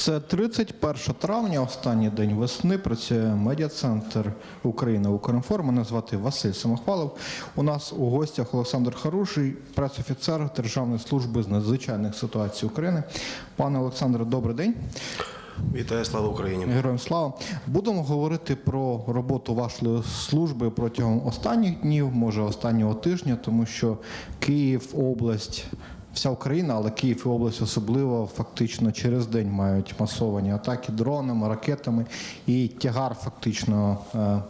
Це 31 травня, останній день весни. Працює медіа-центр України Укрінформ. Мене звати Василь Самохвалов. У нас у гостях Олександр Харуший, пресофіцер Державної служби з надзвичайних ситуацій України. Пане Олександре, добрий день. Вітаю, слава Україні! Героям слава. Будемо говорити про роботу вашої служби протягом останніх днів, може останнього тижня, тому що Київ, область, вся Україна, але Київ і область особливо фактично через день мають масовані атаки дронами, ракетами, і тягар фактично е,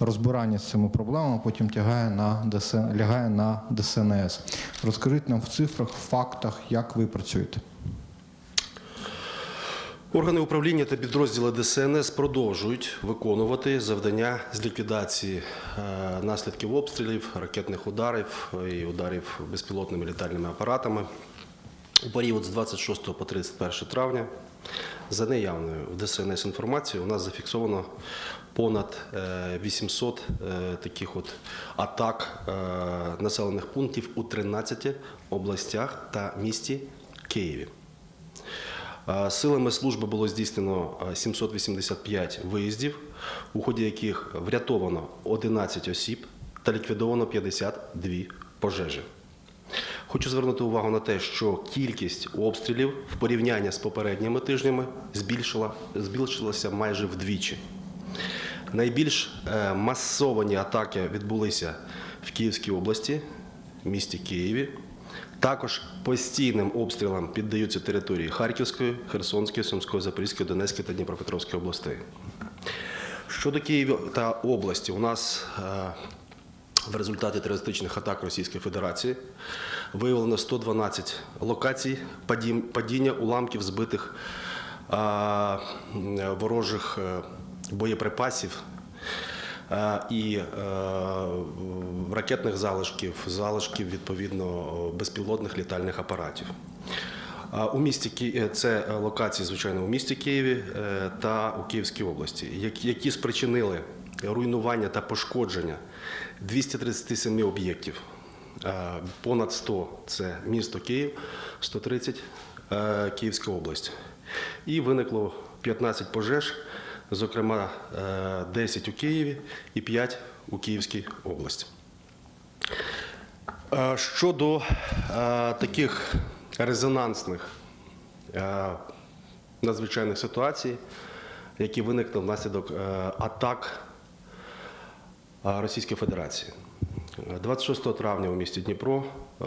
розбирання з цими проблемами потім тягає на ДСН, лягає на ДСНС. Розкажіть нам в цифрах, в фактах, як ви працюєте. Органи управління та підрозділи ДСНС продовжують виконувати завдання з ліквідації е, наслідків обстрілів, ракетних ударів і ударів безпілотними літальними апаратами у період з 26 по 31 травня. За неявною в ДСНС інформацією, у нас зафіксовано понад е, 800 е, таких от атак е, населених пунктів у 13 областях та місті Києві. Силами служби було здійснено е, 785 виїздів, у ході яких врятовано 11 осіб та ліквідовано 52 пожежі. Хочу звернути увагу на те, що кількість обстрілів в порівнянні з попередніми тижнями збільшила, збільшилася майже вдвічі. Найбільш е, масовані атаки відбулися в Київській області, місті Києві. Також постійним обстрілам піддаються території Харківської, Херсонської, Сумської, Запорізької, Донецької та Дніпропетровської областей. Щодо Києва та області, у нас е, в результаті терористичних атак Російської Федерації виявлено 112 локацій падіння уламків збитих е, ворожих е, боєприпасів і е, ракетних залишків, залишків відповідно безпілотних літальних апаратів. У місті Ки- е, це е, локації, звичайно, у місті Києві е, та у Київській області, які- спричинили руйнування та пошкодження 237 об'єктів. Е, Понад 100 – це місто Київ, 130 – е, Київська область. І виникло 15 пожеж, зокрема е, 10 у Києві і 5 у Київській області. Е, Щодо е, таких резонансних е, надзвичайних ситуацій, які виникли внаслідок е, атак е, Російської Федерації. Е, 26 травня у місті Дніпро е,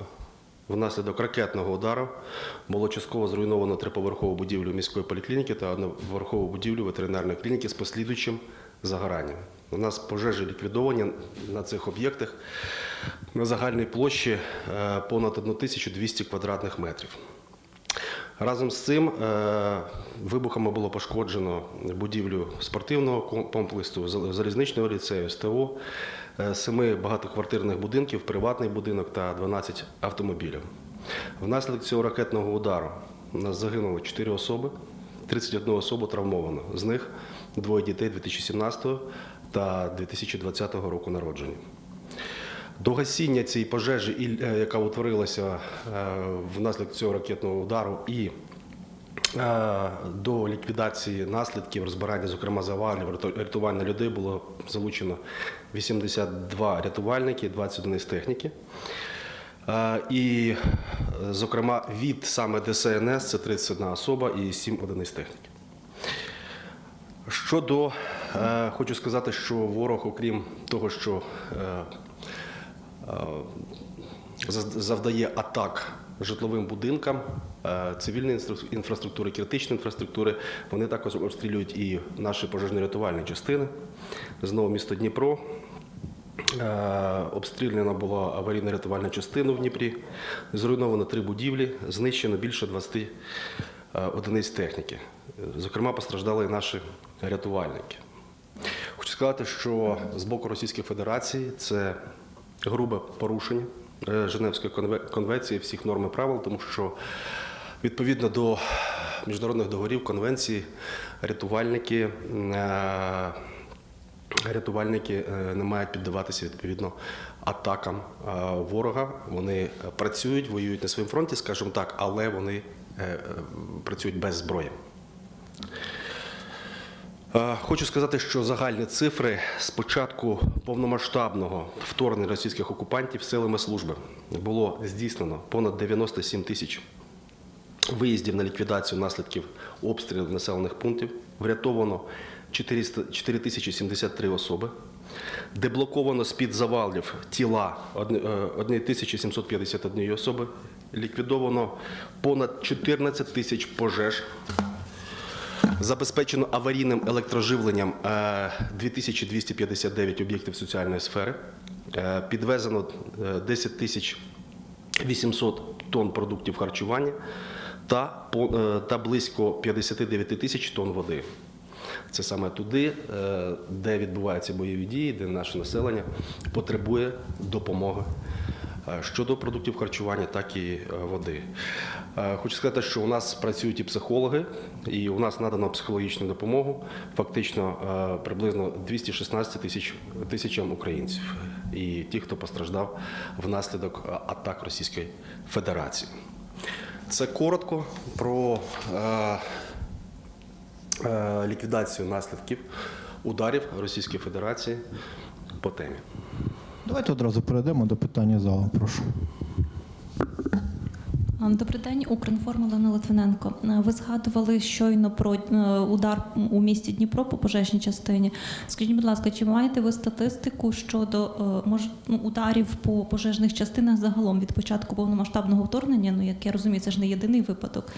внаслідок ракетного удару було частково зруйновано триповерхову будівлю міської поліклініки та одноповерхову будівлю ветеринарної клініки з послідуючим загоранням. У нас пожежі ліквідовані на цих об'єктах на загальній площі е, понад 1200 квадратних метрів. Разом з цим е, вибухами було пошкоджено будівлю спортивного ком- комплексу, залізничного ліцею, СТО, семи багатоквартирних будинків, приватний будинок та 12 автомобілів. Внаслідок цього ракетного удару нас загинуло 4 особи, 31 особу травмовано. З них двоє дітей 2017 та 2020 року народження. До гасіння цієї пожежі, е, яка утворилася е, внаслідок цього ракетного удару, і е, до ліквідації наслідків розбирання, зокрема завалів, рятування людей було залучено 82 рятувальники, 21 з техніки. Е, І, е, зокрема, від саме ДСНС це 31 особа і 7 одиниць техніки. Щодо, е, хочу сказати, що ворог, окрім того, що е, е, завдає атак житловим будинкам, е, цивільної інфраструктури, критичної інфраструктури, вони також обстрілюють і наші пожежно-рятувальні частини. Знову місто Дніпро. Е, Обстріляна була аварійна рятувальна частина в Дніпрі, зруйновано три будівлі, знищено більше 20 е, одиниць техніки. Зокрема, постраждали і наші рятувальники. Хочу сказати, що з боку Російської Федерації це грубе порушення Женевської конвенції всіх норм і правил, тому що відповідно до міжнародних договорів конвенції рятувальники. е, Рятувальники е, не мають піддаватися відповідно атакам е, ворога. Вони працюють, воюють на своєму фронті, скажімо так, але вони е, е, працюють без зброї. Хочу сказати, що загальні цифри з початку повномасштабного вторгнення російських окупантів силами служби було здійснено понад 97 тисяч виїздів на ліквідацію наслідків обстрілів населених пунктів. Врятовано 400 4073 особи. Деблоковано з-під завалів тіла одни- е, 1751 особи. Ліквідовано понад 14 тисяч пожеж. Забезпечено аварійним електроживленням е, 2259 об'єктів соціальної сфери. Е, Підвезено е, 10 тисяч 800 тонн продуктів харчування та, е, близько 59 тисяч тонн води. Це саме туди, е, де відбуваються бойові дії, де наше населення потребує допомоги е, щодо продуктів харчування, так і е, води. Е, Хочу сказати, що у нас працюють і психологи, і у нас надано психологічну допомогу фактично е, приблизно 216 тисяч тисячам українців і ті, хто постраждав внаслідок е, атак Російської Федерації. Це коротко про ліквідацію наслідків ударів Російської Федерації по темі. Давайте одразу перейдемо до питання залу. Прошу. Добрий день, Укрінформ Олена Литвиненко. Ви згадували щойно про е, удар у місті Дніпро по пожежній частині. Скажіть, будь ласка, чи маєте ви статистику щодо е, мож, ну, ударів по пожежних частинах загалом від початку повномасштабного вторгнення? Ну, як я розумію, це ж не єдиний випадок.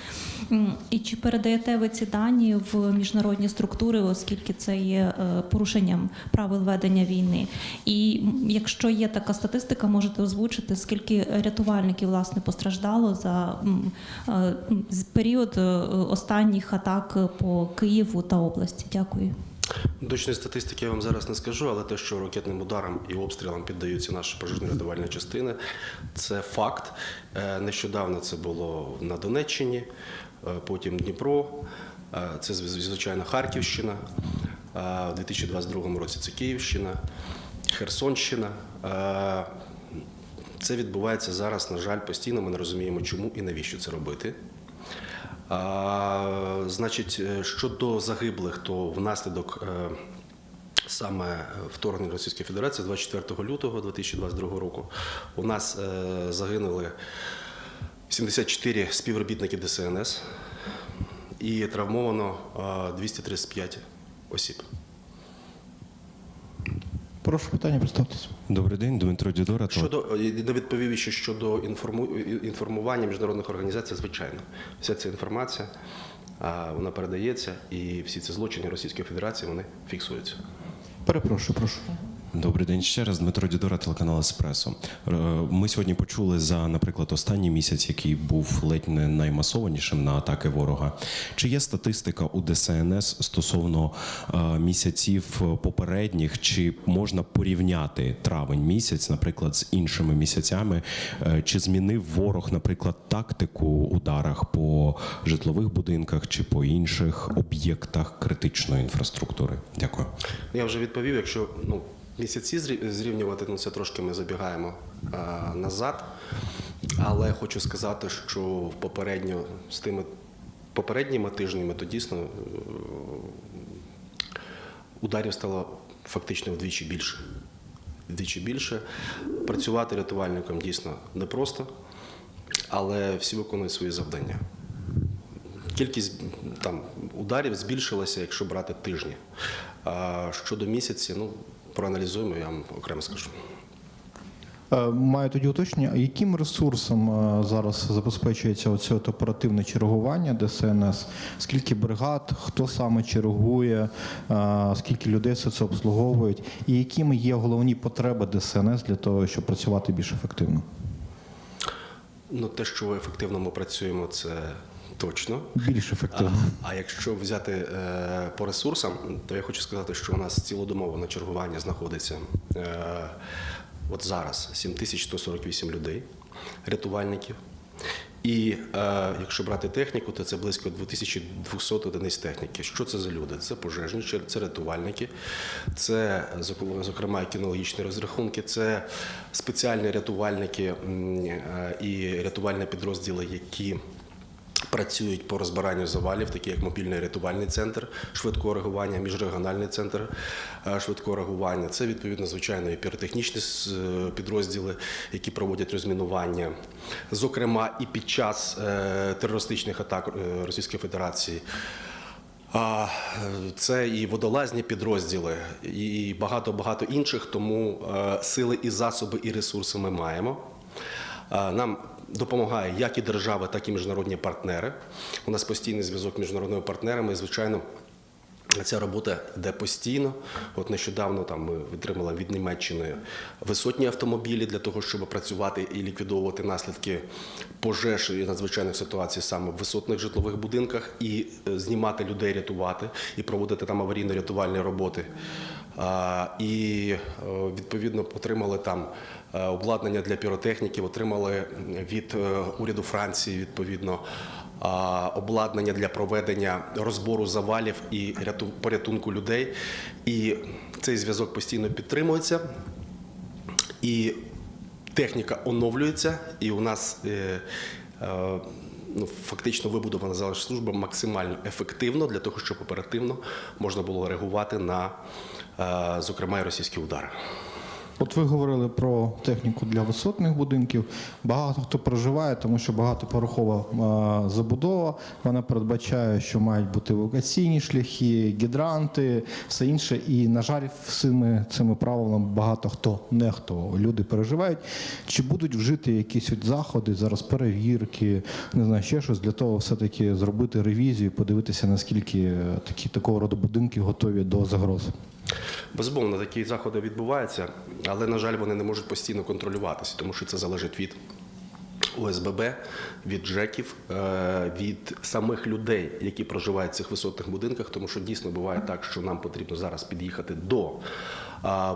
І чи передаєте ви ці дані в міжнародні структури, оскільки це є е, порушенням правил ведення війни? І якщо є така статистика, можете озвучити, скільки рятувальників власне постраждало за е, з- період е, останніх атак по Києву та області? Дякую. Точної статистики я вам зараз не скажу, але те, що ракетним ударам і обстрілам піддаються наші пожежно-рятувальні частини, це факт. Е, Нещодавно це було на Донеччині, потім Дніпро, це звичайно Харківщина. У 2022 році це Київщина, Херсонщина. Це відбувається зараз, на жаль, постійно. Ми не розуміємо, чому і навіщо це робити. А, значить, е, щодо загиблих, то внаслідок е, саме вторгнення Російської Федерації 24 лютого 2022 року у нас е, загинули 74 співробітники ДСНС і травмовано е, 235 осіб. Прошу питання, представтеся. Добрий день, Дмитро Дідора. Щодо е, не відповів ще щодо інформу, інформування міжнародних організацій, звичайно, вся ця інформація вона передається, і всі ці злочини Російської Федерації вони фіксуються. Перепрошую, прошу. Добрий день ще раз. Дмитро Дідора, телеканал Еспресо. Е, Ми сьогодні почули за, наприклад, останній місяць, який був ледь не наймасованішим на атаки ворога. Чи є статистика у ДСНС стосовно е, місяців попередніх? Чи можна порівняти травень місяць, наприклад, з іншими місяцями? Е, Чи змінив ворог, наприклад, тактику ударах по житлових будинках чи по інших об'єктах критичної інфраструктури? Дякую. Я вже відповів, якщо ну, місяці зрівнювати, ну це трошки ми забігаємо а, назад. Але хочу сказати, що попередньо з тими попередніми тижнями то дійсно е, ударів стало фактично вдвічі більше. Вдвічі більше. Працювати рятувальником дійсно непросто, але всі виконують свої завдання. Кількість там ударів збільшилася, якщо брати тижні. А щодо місяці, ну проаналізуємо, я вам окремо скажу. Е, Маю тоді уточнення, а яким ресурсом е, зараз забезпечується оце оперативне чергування ДСНС? Скільки бригад, хто саме чергує, е, скільки людей все це обслуговують, і якими є головні потреби ДСНС для того, щоб працювати більш ефективно? Ну, те, що ефективно ми працюємо, це точно. Більш А, ефективно. а якщо взяти е, по ресурсам, то я хочу сказати, що у нас цілодомово на чергуванні знаходиться е, от зараз 7148 людей, рятувальників. І е, якщо брати техніку, то це близько 2200 одиниць техніки. Що це за люди? Це пожежні, це рятувальники, це зок- зокрема кінологічні розрахунки, це спеціальні рятувальники е, і рятувальні підрозділи, які Працюють по розбиранню завалів, такі як мобільний рятувальний центр швидкого реагування, міжрегіональний центр е, швидкого реагування. Це відповідно звичайно і піротехнічні е, підрозділи, які проводять розмінування, зокрема і під час е, терористичних атак Російської Федерації. Це і водолазні підрозділи, і багато багато інших. Тому сили і засоби, і ресурси ми маємо. Нам допомагає як і держава, так і міжнародні партнери. У нас постійний зв'язок з міжнародними партнерами. І, звичайно, Ця робота йде постійно. От нещодавно там ми отримали від Німеччини висотні автомобілі для того, щоб працювати і ліквідовувати наслідки пожеж і надзвичайних ситуацій саме в висотних житлових будинках, і е, знімати людей, рятувати і проводити там аварійно-рятувальні роботи. І е, відповідно отримали там обладнання для піротехніків, отримали від е, уряду Франції відповідно обладнання для проведення розбору завалів і ряту- порятунку людей. І цей зв'язок постійно підтримується. І техніка оновлюється, і у нас е, е, ну, фактично вибудована залежслужба максимально ефективно для того, щоб оперативно можна було реагувати на, е, зокрема, і російські удари. От ви говорили про техніку для висотних будинків. Багато хто проживає, тому що багатоповерхова е, забудова. Вона передбачає, що мають бути евакуаційні шляхи, гідранти, все інше. І, на жаль, цими, цими правилами багато хто нехто люди переживають. Чи будуть вжити якісь от заходи, зараз перевірки, не знаю, ще щось для того, все-таки зробити ревізію, подивитися, наскільки е, такі такого роду будинки готові до загроз? Безумовно, такі заходи відбуваються, але, на жаль, вони не можуть постійно контролюватися, тому що це залежить від ОСББ, від ЖЕКів, е, від самих людей, які проживають в цих висотних будинках, тому що дійсно буває так, що нам потрібно зараз під'їхати до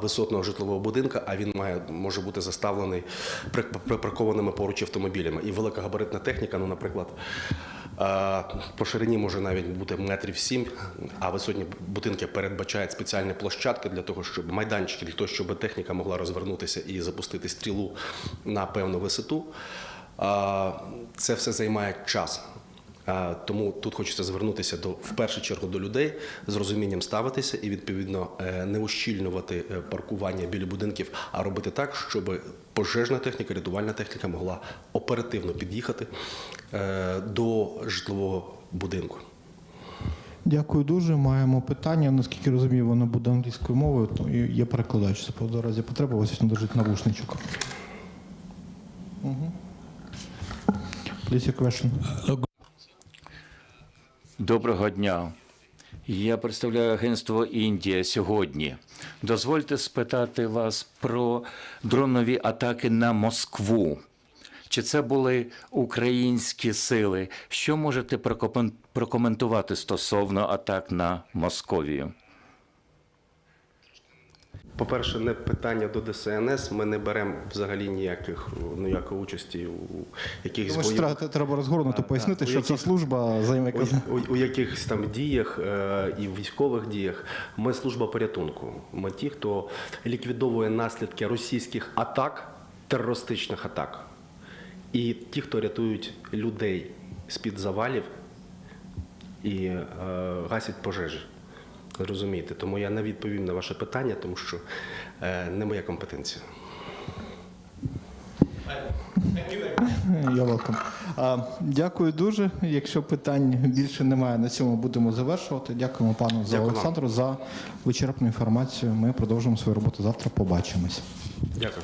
висотного житлового будинка, а він має може бути заставлений при- припаркованими поруч автомобілями. І великогабаритна техніка, ну, наприклад, по ширині може навіть бути метрів сім, а висотні будинки передбачають спеціальні площадки для того, щоб майданчики для того, щоб техніка могла розвернутися і запустити стрілу на певну висоту. Це все займає час. А, Тому тут хочеться звернутися до в першу чергу до людей з розумінням ставитися і відповідно е, не ущільнювати е, паркування біля будинків, а робити так, щоб пожежна техніка, рятувальна техніка могла оперативно під'їхати е, до житлового будинку. Дякую дуже. Маємо питання. Наскільки розумію, воно буде англійською мовою, то є перекладач. Це по разі потреба, ось він лежить навушничок. Угу. Please your question. Доброго дня. Я представляю агентство Індія сьогодні. Дозвольте спитати вас про дронові атаки на Москву. Чи це були українські сили? Що можете прокомен- прокоментувати стосовно атак на Московію? По-перше, не питання до ДСНС. Ми не беремо взагалі ніяких ніякої участі у якихось Тому що бойових треба, Так, пояснити, що У ця служба займе у, у, у якихось там діях е, і військових діях ми служба порятунку. Ми ті, хто ліквідовує наслідки російських атак, терористичних атак, і ті, хто рятують людей з-під завалів і е, гасять пожежі. Розумієте, тому я не відповім на ваше питання, тому що е, не моя компетенція. Я Дякую дуже. Якщо питань більше немає, на цьому будемо завершувати. Дякуємо пану за Олександру за вичерпну інформацію. Ми продовжимо свою роботу завтра. Побачимось. Дякую.